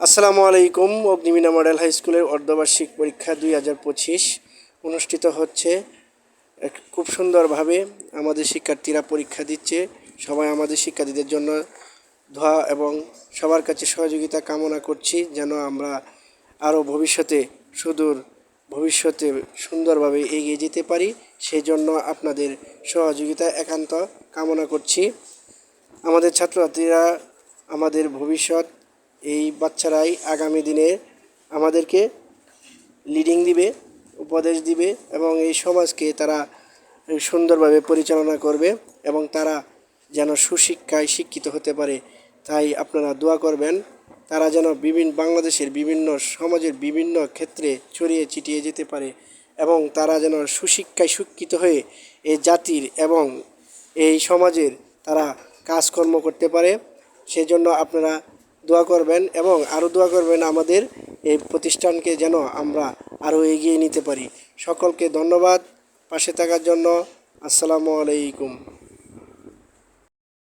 আসসালামু আলাইকুম, অগ্নিমিনা model high স্কুলের অর্ধবার্ষিক পরীক্ষা দুই হাজার পঁচিশ অনুষ্ঠিত হচ্ছে। খুব সুন্দরভাবে আমাদের শিক্ষার্থীরা পরীক্ষা দিচ্ছে। সবাই আমাদের শিক্ষার্থীদের জন্য ধোয়া এবং সবার কাছে সহযোগিতা কামনা করছি, যেন আমরা আরও ভবিষ্যতে সুদূর ভবিষ্যতে সুন্দরভাবে এগিয়ে যেতে পারি। সেই জন্য আপনাদের সহযোগিতা একান্ত কামনা করছি। আমাদের ছাত্রছাত্রীরা আমাদের ভবিষ্যৎ এই বাচ্চারাই আগামী দিনে আমাদেরকে লিডিং দিবে, উপদেশ দিবে এবং এই সমাজকে তারা সুন্দরভাবে পরিচালনা করবে এবং তারা যেন সুশিক্ষায় শিক্ষিত হতে পারে। তাই আপনারা দোয়া করবেন, তারা যেন বিভিন্ন বাংলাদেশের বিভিন্ন সমাজের বিভিন্ন ক্ষেত্রে ছড়িয়ে ছিটিয়ে যেতে পারে এবং তারা যেন সুশিক্ষায় শিক্ষিত হয়ে এই জাতির এবং এই সমাজের তারা কাজকর্ম করতে পারে। সেই জন্য আপনারা দোয়া করবেন এবং আরও দোয়া করবেন আমাদের এই প্রতিষ্ঠানকে যেন আমরা আরও এগিয়ে নিতে পারি। সকলকে ধন্যবাদ। পাশে থাকার জন্য আসসালামু আলাইকুম।